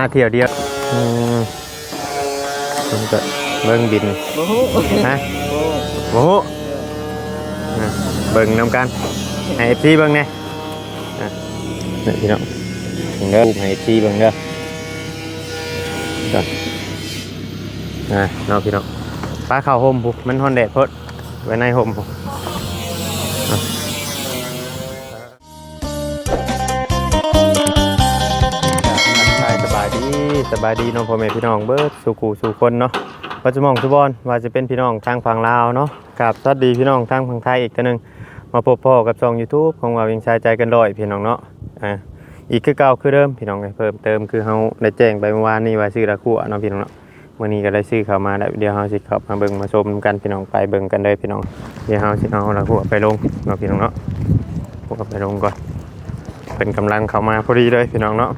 มาเที่ยวเดียวอืมมันก็เบิ่งบินโอ้โหฮะโอ้โอ้โหอะเบิ่งนำกันให้ FC เบิ่งแหน่อะนี่พี่น้องเบิ่งเด้อให้ FC เบิ่งเด้อจ้ะอะเนาะพี่น้องป้าเข้าห่มพุมันฮ้อนแดดโพดไว้ในห่มพุอ่ สบายดีเน้องพ่อแม่พี่น้องเบิร์ดสู่กูสู่คนเนาะปัจจุบันทุบอนว่าจะเป็นพี่น้องทางฝั่งลาวเนาะกับสวัสดีพี่น้องทางฝั่งไทยอีกตัวหนึ่งมาพบพ่อกับช่อง YouTube ของเรายังชายใจกันร้อยพี่น้องเนาะอ่าอีกคือเก่าคือเดิมพี่น้องเอ้ยเพิ่มเติมคือเฮาได้แจ้งไปเมื่อวานนี้ว่าซื้อละคู่เนาะพี่น้องเนาะวันนี้ก็ได้ซื้อเข้ามาแล้วเดี๋ยวเฮาสิเข้ามาเบิ่งมาชมกันพี่น้องไปเบิ่งกันเลยพี่น้องเดี๋ยวเฮาสิเอาละคู่ไปลงเนาะพี่น้องเนาะพวกไปลงก่อนเป็นกำลังเข้ามาพอดีเลยพี่น้องเนาะ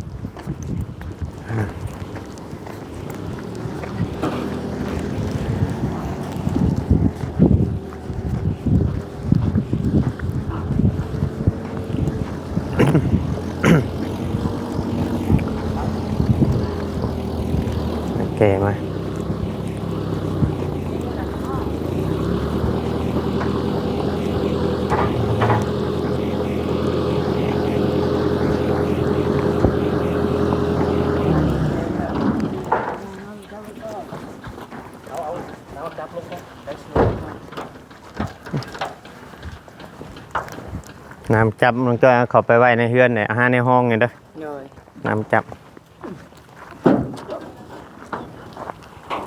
แก่มา น้ำจับมันก็เอาเข้าไปไว้ในเฮือนเนี่ยอาหารในห้องเนี่ยเด้อเลยน้ำจับ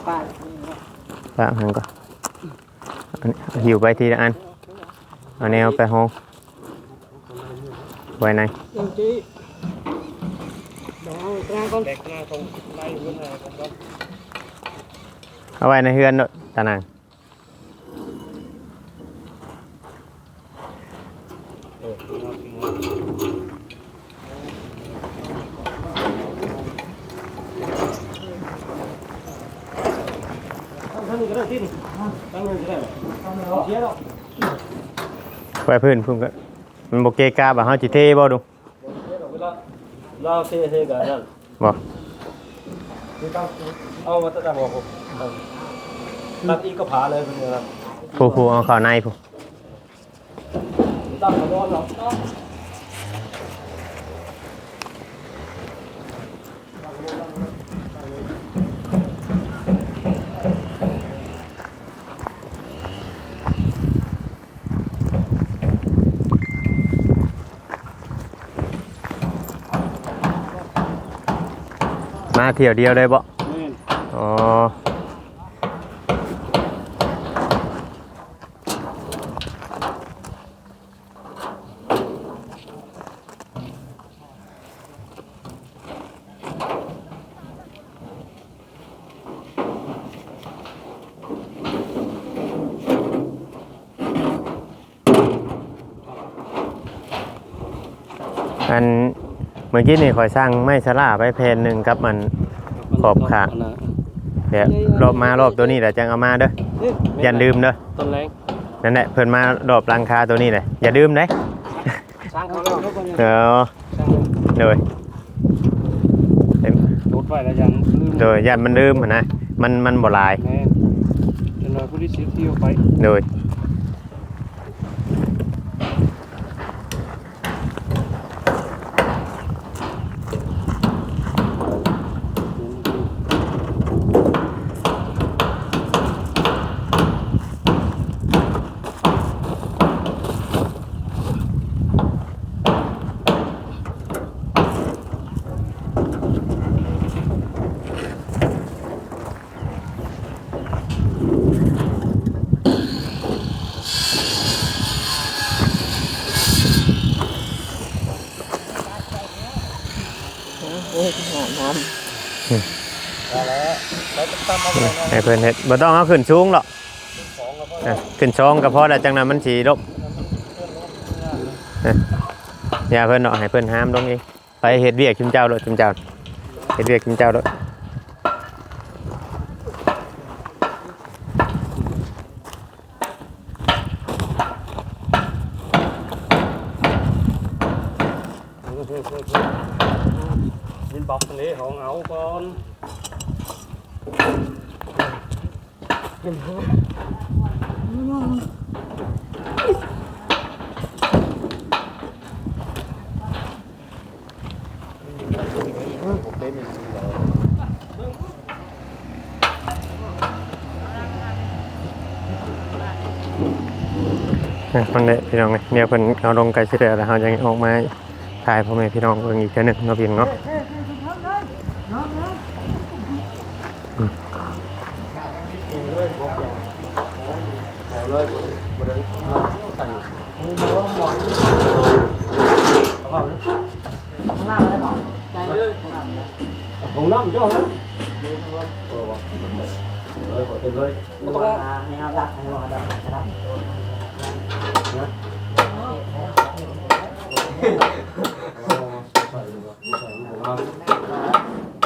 ป้าละหันก็อันนี้หิวไปทีละอันเอาแนวไปห้องไว้ในยังจีเดี๋ยวเอากลางก่อนเด็กหน้าตรงไล่ขึ้นมาก่อนเอาไว้ในเฮือนเนอะตานังท่าน ที่นี่ตั้งเงินก็ได้ตั้งเงินเสียแล้วไว้พื้นพุ่นก็มันโบเกกาบ่เฮาจิเทบ่ดูเวลาเราเสียเสียกันนั่นบ่เอามาตั้งหัวผมตัดอีกก็ผาเลยเป็นไงครับผู้ผู้เอาเข้าในผู้ตั้งกระบอกเรา เที่ยวเดียวได้บ่อ๋ออันเมื่อ กี้นี่ข่อยสร้างไม้ชะลาไปแผ่นหนึ่งครับมันขอบขาเดี๋ยวรอบมารอบตัวนี้แหละจังเอามาเด้ออย่าลืมเด้อต้นแรงนั่นแหละเพิ่นมารอบรังคาตัวนี้เลยอย่าลืมเด้สร้างเขาแล้วเออเลยเต็มรถไฟแล้วยังลืมโดยยันมันลืมหั่นนะมันมันบ่หลายแม่เป็นเราผู้ที่เสียที่ไปโดยให้เพิ่นเฮ็ดบ่ต้องเอาขึ้นสูงหรอกอะขึ้นช่องก็พอแล้วจังนั้นมันสิลบอะอย่าเพิ่นเนาะให้เพิ่นห้ามลงเองไปเฮ็ดเวียกชุมเจ้าโดดชุมเจ้าเฮ็ดเวียกชุมเจ้าโดด ดิน บล็อกนี้ของเอาก่อน อะฟังได้พี่น้องเลยเดี๋ยวเพิ่นเอาลงไกลสิเด้อแล้วเฮาจะออกมาถ่ายพ่อแม่พี่น้องเบิ่งอีกเทื่อหนึงเนาะพี่น้องเนาะ เลยบริมาใส่มือมือหมอนข้าวหน้าอะไรบ้างใจเลยของน้ำเจ้าฮะเลยขอเต็มเลยไม่เอาละไม่เอาละนะ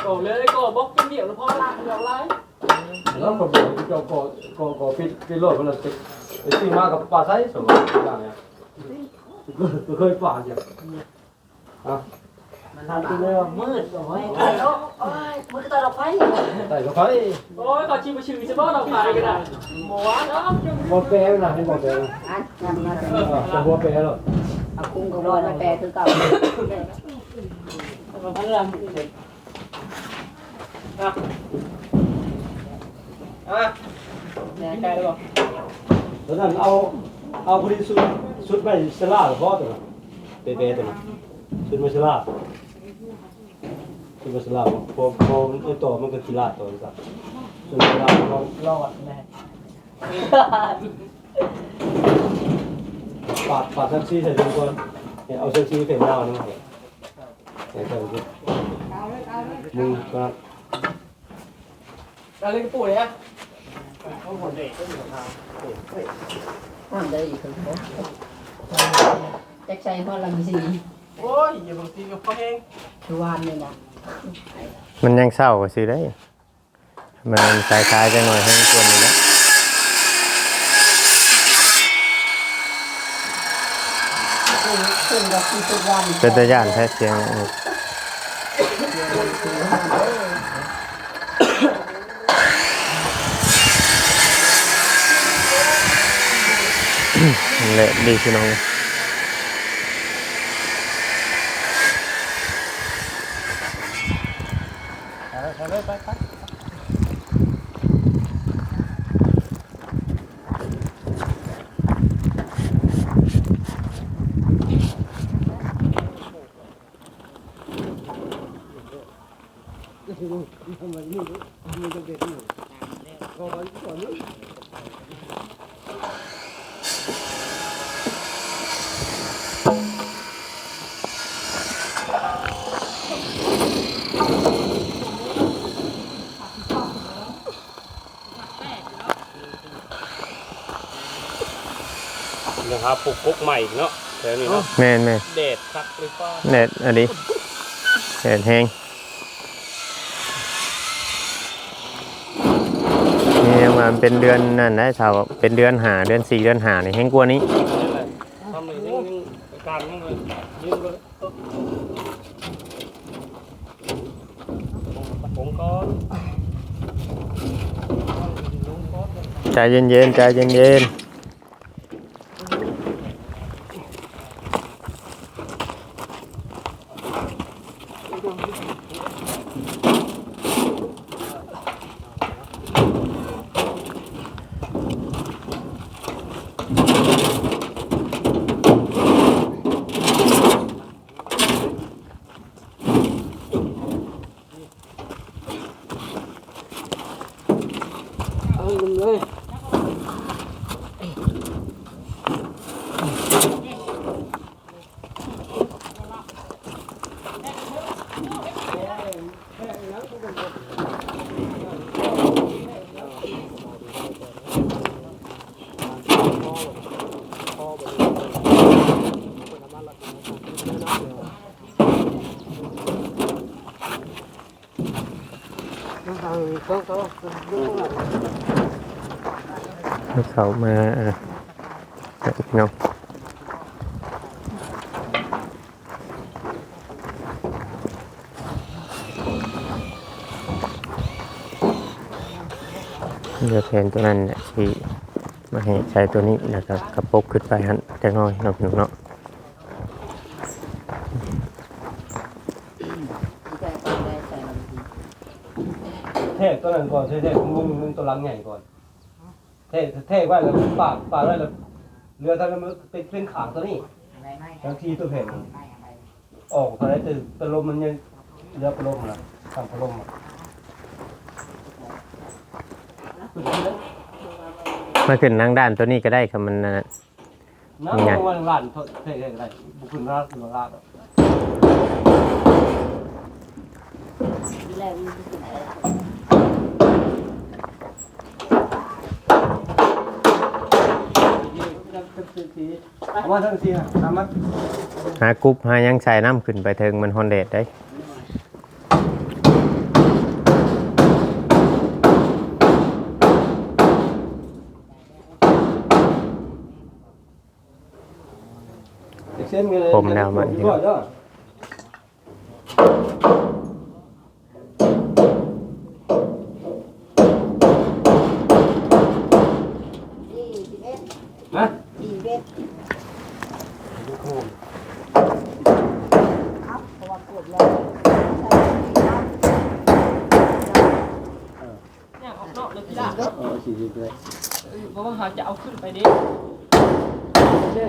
ก่อเลยก่อบอกกินเดี่วแล้วพอลากเดี๋วไล่แล้วผมบอกก่อก่อก่อปิดปิดรถมันจะ ยติดติดมากับปลาไซส์สมมติอย่างเงี้ยก็เคยปลาอย่างอะ Làm từ lừa mượt rồi Ôi, mượt cái tay đọc phải แต่ก็ไป Ôi, còn chim chim sẽ bớt đọc phải cái này Mùa đó บอลเป้นะให้บอลเป้นะอันนำมาแต่จะบอลเป้หรอเอาคุ้งกับรอยมาแปลคือเก่า Còn phải làm gì À À Nè, cài được không? ตอนนั้นเอาเอาพอดีสุดสุดไปสลาหรือพ่อตัวนั้นเป้ๆตัวนั้นสุดมาสลาสุดมาสลาพอพอมันตัวโตมันก็กีฬาตัวนี้สักสุดมาสลาเรา Lọt nè ปาดปาดแท็กซี่ใส่ทุกคนเอาแท็กซี่เป็นดาวนี่เห็นใส่ใส่ทุกมึงก็ Ra lên cái phủ đấy á ห้ามได้อีกคนแจ็คชัยพ่อลำสี Ôi, giờ bằng tí gặp có hen ทุวานนี่นะมันยังเศร้าก็ซื้อได้ มันคล้ายๆจังหน่อยให้มันกวนอยู่แล้วเป็นตะย่านแท้เสียงเออนั่น แหละดีพี่น้อง นะครับปลูกกุ๊กใหม่เนาะแถวนี้เนาะแม่นแม่นเดดคักหรือเปล่าเน็ตอันนี้เน็ตแห้งนี่มาเป็นเดือนนั่นนะชาวเป็นเดือนหาเดือนสี่เดือนหานี่แห้งกว่านี้ทำเลยยังยังการยังเลยยืมเลยผมก็ใจเย็นๆใจเย็นๆ เขามาอะพี่น้องเดือกแทนตัวนั้นแหละที่มาให้ใช้ตัวนี้แล้วก็กระปุกขึ้นไปฮันจะน้อยน้องหนูเนาะ ใจก็ได้ใจมันดีเทกตัวนั้นก่อนเทกมึงมึงตัวหลังใหญ่ก่อนเทกเทกไว้แล้วปากปากไว้แล้วเรือทางนั้นมันเป็นเป็นขางตัวนี้บางทีตัวเห็นออกอะไรแต่แต่ลมมันยังเรือพัดลมนะทำพัดลมอะมาขึ้นนั่งด้านตัวนี้ก็ได้ครับมันนั่นน่ะน้ำมันวันล้านเทกได้บุคคลรักหรือรักที่แรกมันสิไหนล่ะ เอามาทั้งทีนะทำมาหากรุ๊ปหายังใส่น้ำขึ้นไปเทิงมันฮอนเดดได้เส้นกันเลยผมแนวมันก็เด้อ ยี่สิบเอ็ด นะ ยี่สิบเอ็ดครับเพราะว่ากดแล้วใช้ครับ เนี่ยออกนอกเลยพี่ละ เออสี่สิบเลย เพราะว่าหาจะเอาขึ้นไปดิ เช่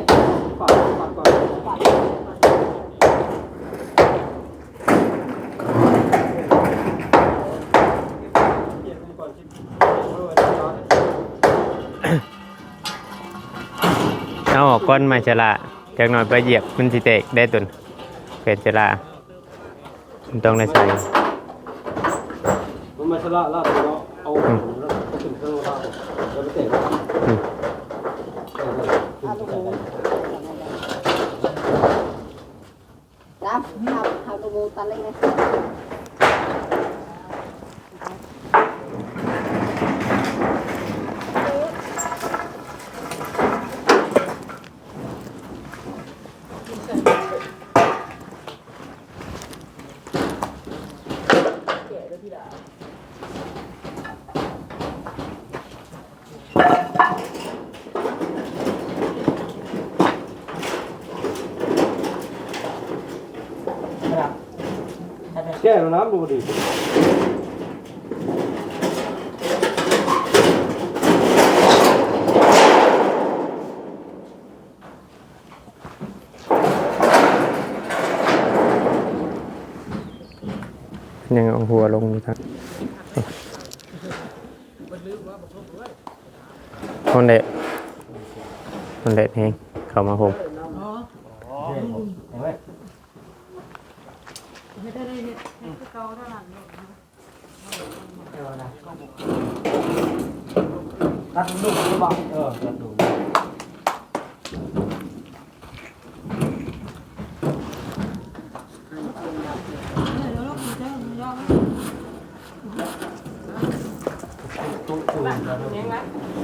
ปากปากก่อน เอาออ กก้อนมาชะลาจากหน่อยไปเหยียบมันสิเตกได้ตุนเป็นชะลามันต้องได้ใส่มันมาชะละลาดแล้วเอาแล้วขึ้นเครื่องลาดแล้วไปเตะอืมรับเอาเอาตัวโบตันเลยนะ แก้น้ำดูดิยังเอาหัวลงอยู่ครับฮอนเดดฮอนเด็ดเอง เข้ามาผม เห็นไหม ตัดลูกหรือเปล่าเออจะดูห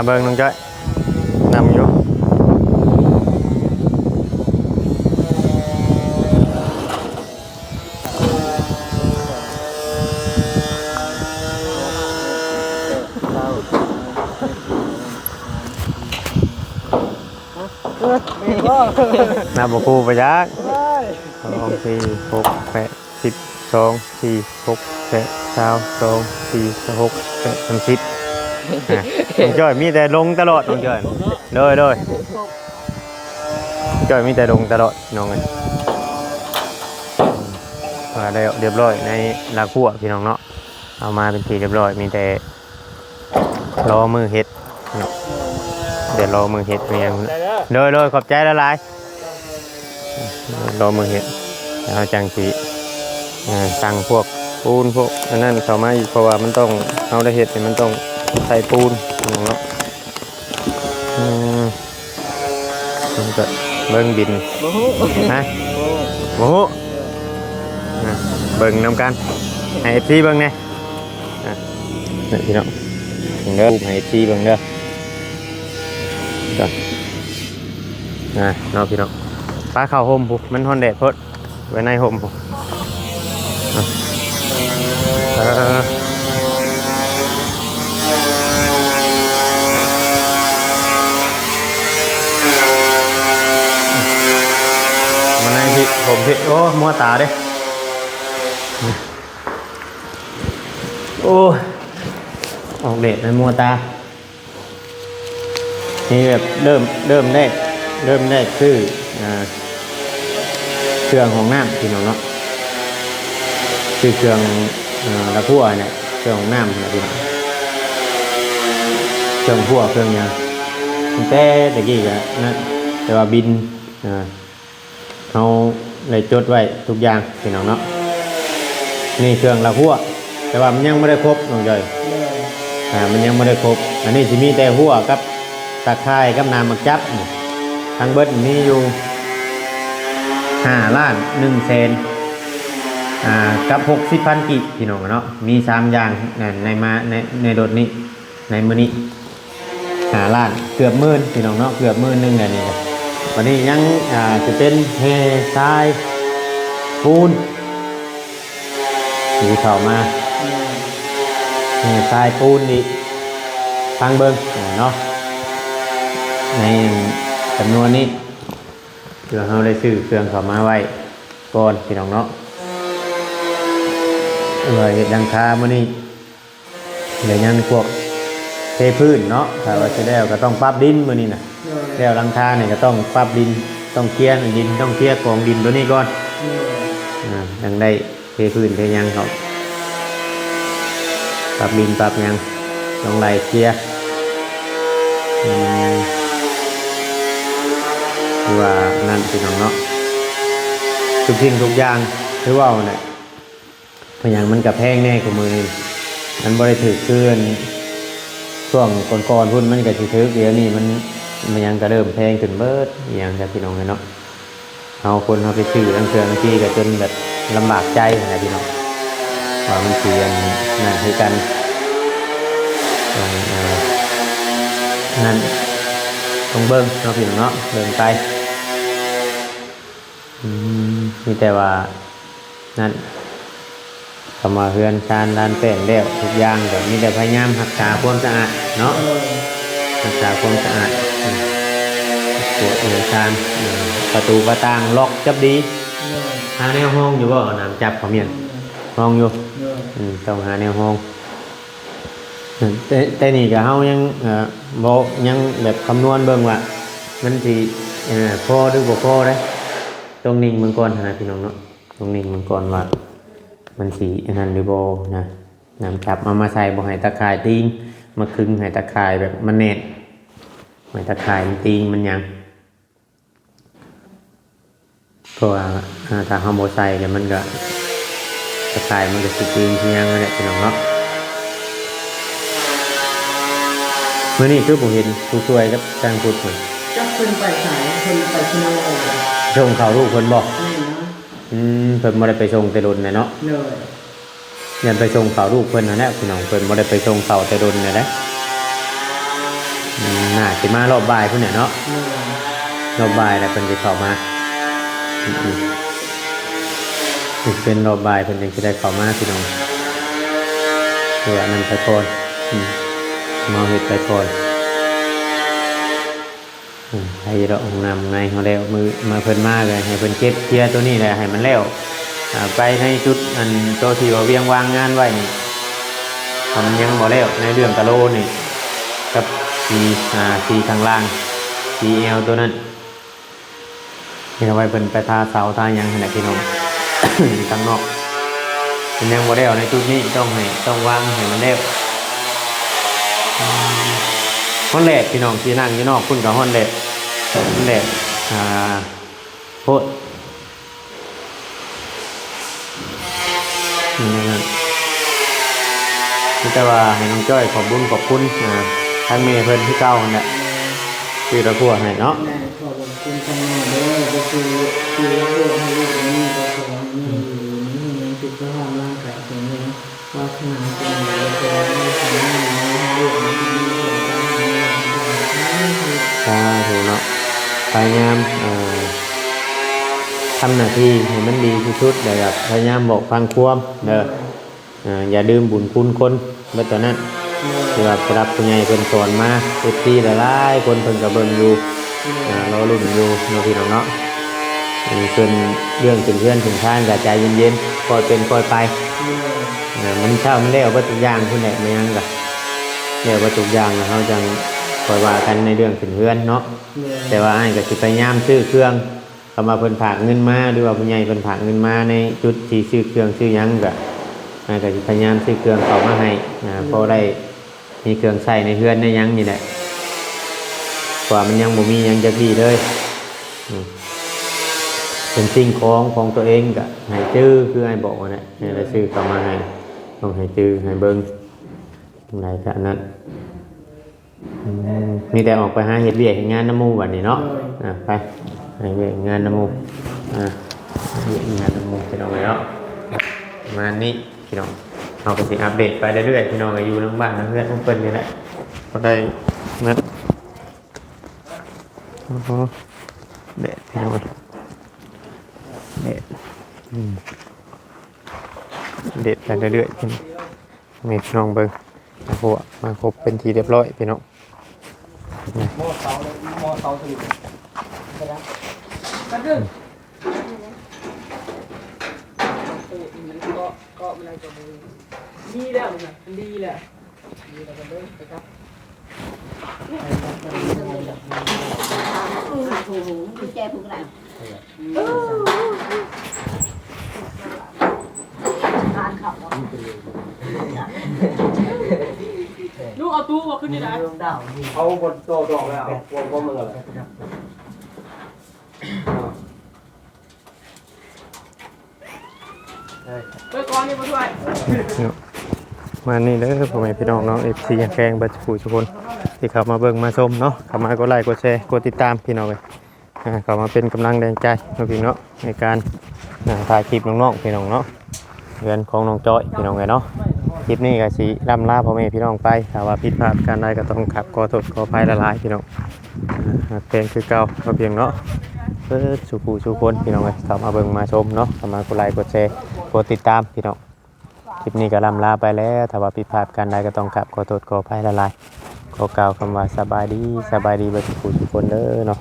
นาเบิงน้องจ้อยนำอยู่นาบกูไปยักสองสี่หกแปดสิบสองสี่หกแปดเก้าสองสี่หกแปดสิบ น้องจ้อยมีแต่ลงตลอดน้องจ้อยเลยเลยจ้อยมีแต่ลงตลอดน้องเอ้ยอ่าได้เรียบร้อยในลาคั่วพี่น้องเนาะเอามาเป็นทีเรียบร้อยมีแต่รอมือเฮ็ดเดี๋ยวรอมือเฮ็ดเมียงเลยเลยขอบใจละลายรอมือเฮ็ดแล้วจังสีสั่งพวกปูนพวกอันนั้นเขามาอีกเพราะว่ามันต้องเอาได้เฮ็ดเนี่ยมันต้อง ใส่ปูนพี่น้องเนาะอืมมันก็เบิ่งบินโอ้โหนะโอ้โหอะเบิ่งนำกันให้พี่เบิ่งแน่อะนี่พี่น้องเบิ่งเด้อให้พี่เบิ่งเด้อจ้ะอะเนาะพี่น้องป้าเข้าห่มปุ๊มันฮอนแดดพดไว้ในห่มปุ๊อะเออมาในพี่ผมพี่โอ้ มัวตาเด้โอ้ออกเดดในมัวตา นี่แบบเริ่มเริ่มแรกเริ่มแรกคืออ่าเครื่องของน้ำพี่น้องเนาะคือเครื่องอ่าละพัวเนี่ยเครื่องของน้ำนะพี่น้องเครื่องพัวเครื่องหยังตั้งแต่ตะกี้ก็นะแต่ว่าบินอ่า เลยจดไว้ทุกอย่างพี่น้องเนาะนี่เครื่องละพัวแต่ว่ามันยังไม่ได้ครบน้องจอยอ่ามันยังไม่ได้ครบ อันนี้จะมีแต่หัวกับตะไคร้กับน้ำมักจับทางเบิดมีอยู่ห้าล้านหนึ่งเซนอ่ากับหกสิบพันกิพี่น้องเนาะมีสามอย่างนั่นในมาในในรถนี้ในมือนี้ห้าล้านเกือบหมื่นพี่น้องเนาะเกือบหมื่นหนึ่งเลยนี่ วันนี้ยังอ่าจะเป็นเฮทรายปูนสีเข้ามาเฮทรายปูนอีกทางเบิ้งเนาะในจำนวนนี้เพื่อเราได้ซื้อเครื่องเข้ามาไว้ก่อนพี่น้องเนาะเออเห็ดดังคามื่อนี้เลือยังพวกเทพื้นเนาะถ้าว่าจะแล้ก็ต้องปรับดินมื่อนี้นะ แล้วหลังคาเนี่ยก็ต้องปรับดินต้องเคลียร์ดินต้องเคลียร์กองดินตัวนี้ก่อนอ่าดังได้เทพื้นเทหยังเขาปรับดินปรับหยังต้องไล่เคลียร์อืมคือว่านั่นพี่น้องเนาะทุกสิ่งทุกอย่างคือว่าเนี่ยพยางมันกับแพงแน่กว่ามือนี่มันบริถือเกินช่วงก่อนๆพุ่นมันก็สิถือเดี๋ยวนี้มัน มันยังก็เริ่มแพงขึ้นเบิดอย่างกับพี่น้องเลยเนาะเอาคนเอาไปซื้อทั้งเครื่องที่ก็จนแบบลำบากใจนะพี่น้องว่ามันเสียนนั่นคือกันต้องเอ่อนั่นต้องเบิ้งเนาพี่น้องเนาะเบิ้งไปมีแต่ว่านั่นเข้ามาเฮือนชานลานแป้งแล้วทุกอย่างแต่มีแต่พยายามรักษาความสะอาดเนาะรักษาความสะอาด ตัวเออชานประตูประต่างล็อกจับดีหาแนวห้องอยู่บ่น้ำจับเขาเมียนห้องอยู่อต้องหาแนวห้องแต่แต่นี่ก็เฮายังเอ่อบ่ยังแบบคำนวณเบิ่งว่ามันสิเอ่อพอหรือบ่พอเด้ตรงนิ่งมันก่อนนะพี่น้องเนาะตรงนิ่งมันก่อนว่ามันสิอันนั้นหรือบ่นะนำจับมามาใส่บ่ให้ตะข่ายติงมาคึงให้ตะข่ายแบบมันแน่น ให้ตะข่ายมันติงมันหยังเพราะว่าอ่าถ้าเฮาบ่ใส่แล้วมันก็ตะข่ายมันก็สิติงสิหยังนั่นแหละพี่น้องเนาะมื่อนี้คือผมเห็นผู้ช่วยกับจางพุทธเหมือนจับเป็นไปสายเป็นไปชิโนโอเลยส่งเขาลูกคนบอกนี่นะอืมเพิ่นบ่ได้ไปส่งแต่ดนน่ะเนาะเลยยันไปส่งเขาลูกเพิ่นนั่นแหละพี่น้องเพิ่นบ่ได้ไปส่งเขาแต่ดนน่ะนะอืม น่าสิมารอบบ่ายพุ่นน่ะเนาะเลยรอบบ่ายแล้วเพิ่นสิเข้ามาอืมอืมเป็นรอบบ่ายเพิ่นจึงสิได้เข้ามาพี่น้องเพื่อนั่นไปก่อนอืมมาเฮ็ดไปก่อนอืมให้เราองน้ำไงเขาแล้วมือมาเพิ่นมาเลยให้เพิ่นเก็บเคลียร์ตัวนี้แหละให้มันแล้วอ่าไปในจุดอันตัวที่ว่าเวียงวางงานไว้นี่ทำยังบ่แล้วในเรื่องกะโลนี่กับ ทีอ่าทีข้างล่างทีเอลตัวนั้นนี่เอาไว้เป็นไปทาเสาทายังขนาดพี่น้องอยู่ข้างนอกเป็นยังบ่ได้เอาในจุดนี้ต้องให้ต้องวางให้มันเรียบฮอนแลดพี่น้องที่นั่งอยู่นอกคุณกับฮอนแลดฮอนแลดอ่าโพดนี่นะครับนี่แต่ว่าให้น้องจ้อยขอบบุญขอบคุณอ่า ทางเมย์เพิ่นที่เก้านั่นแหละคือตะกั่วให้เนาะขอบคุณทางเด้อก็คือคือว่าลูกให้ลูกนี่ก็ขอนี่นี่สุขภาพร่างกายแข็งแรงวาสนาเป็นเลยก็ได้ทำให้ลูกนี่มีความสุขสาธุเนาะพยายามทำหน้าที่ให้มันดีที่สุดเลยครับพยายามบอกฟังความเด้อเอ่ออย่าดื่มบุญคุณคนเมื่อตอนนั้น ที่ว่าพระรับผู้ใหญ่เพิ่นสอนมาเฮ็ดที่หลายๆคนเพิ่นก็เบิ่งอยู่อ่ารุ่นอยู่เนาะพี่น้องเนาะอันนี้เพิ่นเรื่องถึงเพื่อนถึงท่านก็ใจเย็นๆปล่อยเป็นปล่อยไปมันเช้ามันแล้วเบ่ทุกอย่างพุ่นแหละไม่ยังก็แล้วเบ่ทุกอย่างเฮาจังคอยว่ากันในเรื่องถึงเพื่อนเนาะแต่ว่าไอ้ายก็สิพยายามซื้อเครื่องเอามาเพิ่นฝากเงินมาหรือว่าผู้ใหญ่เพิ่นฝากเงินมาในจุดที่ซื้อเครื่องซื้อยังก็อ้ายก็สิพยายามซื้อเครื่องเขามาให้พอได้ มีเครื่องใช้ในเฮือนในหยังนี่แหละกว่ามันยังบ่มีหยังจะดีเลยอืมเป็นสิ่งของของตัวเองก็ให้จื้อคืออ้ายบอกว่าน่ะให้ได้ซื้อเข้ามาให้ต้องให้จื้อให้เบิ่งไหนก็อันนั้นอืมมีแต่ออกไปหาเห็ดเวียกเฮ็ดงานน้ำหมูวันนี้เนาะอะไปหาเวียกงานน้ำหมูอะเวียกงานน้ำหมูพี่น้องเลยเนาะประมาณนี้พี่น้อง เราก็สิอัปเดตไปเรื่อยๆพี่น้องก็อยู่น้ำบ้านน้ำเพื่อนน้ำเพิ่นนี่แหละก็ได้นะโอ้โหเด็ดพี่น้องเด็ดอืมเด็ดไปเรื่อยๆพี่น้องนี่พี่น้องเบิ่งโอ้โหมาครบเป็นทีเรียบร้อยพี่น้องหม้อเตาเลยหม้อเตา สนิทดีแล้วมันดีแล้วดีแล้วก็เลิกไปครับผูหูผูแจผูกหลังทานเขาบอกลูกเอาตู้มาขึ้นนี่นะลงดาวดีเอาบนโตดอกแล้วเอาวางก็มึงอะไร ไปก่อนนี่มาด้วยมานี่เด้อพ่อแม่พี่น้องเนาะ FC แฟงบัดผู้ทุกคนที่เข้ามาเบิ่งมาชมเนาะเข้ามากดไลค์กดแชร์กดติดตามพี่น้องเลยเข้ามาเป็นกำลังแรงใจเนาะพี่เนาะในการถ่ายคลิปน้องๆพี่น้องเนาะเรือนของน้องจอยพี่น้องเลยเนาะคลิปนี้ก็สิล่ำลาพ่อแม่พี่น้องไปถ้าว่าผิดพลาดการใดก็ต้องขับขอโทษขอภัยละลายพี่น้องเป็นคือเก่าก็เพียงเนาะเปิดสู่ผู้สู่คนพี่น้องเลยเข้ามาเบิ่งมาชมเนาะเข้ามากดไลค์กดแชร์ กดติดตามพี่น้องคลิปนี้ก็ลำลาไปแล้วถ้าว่าผิดพลาดกันใดก็ต้องกลับขอโทษขออภัยละลายขอกล่าวคำว่าสบายดีสบายดีเบัดทุกผู้ทุกคนเด้อเนาะ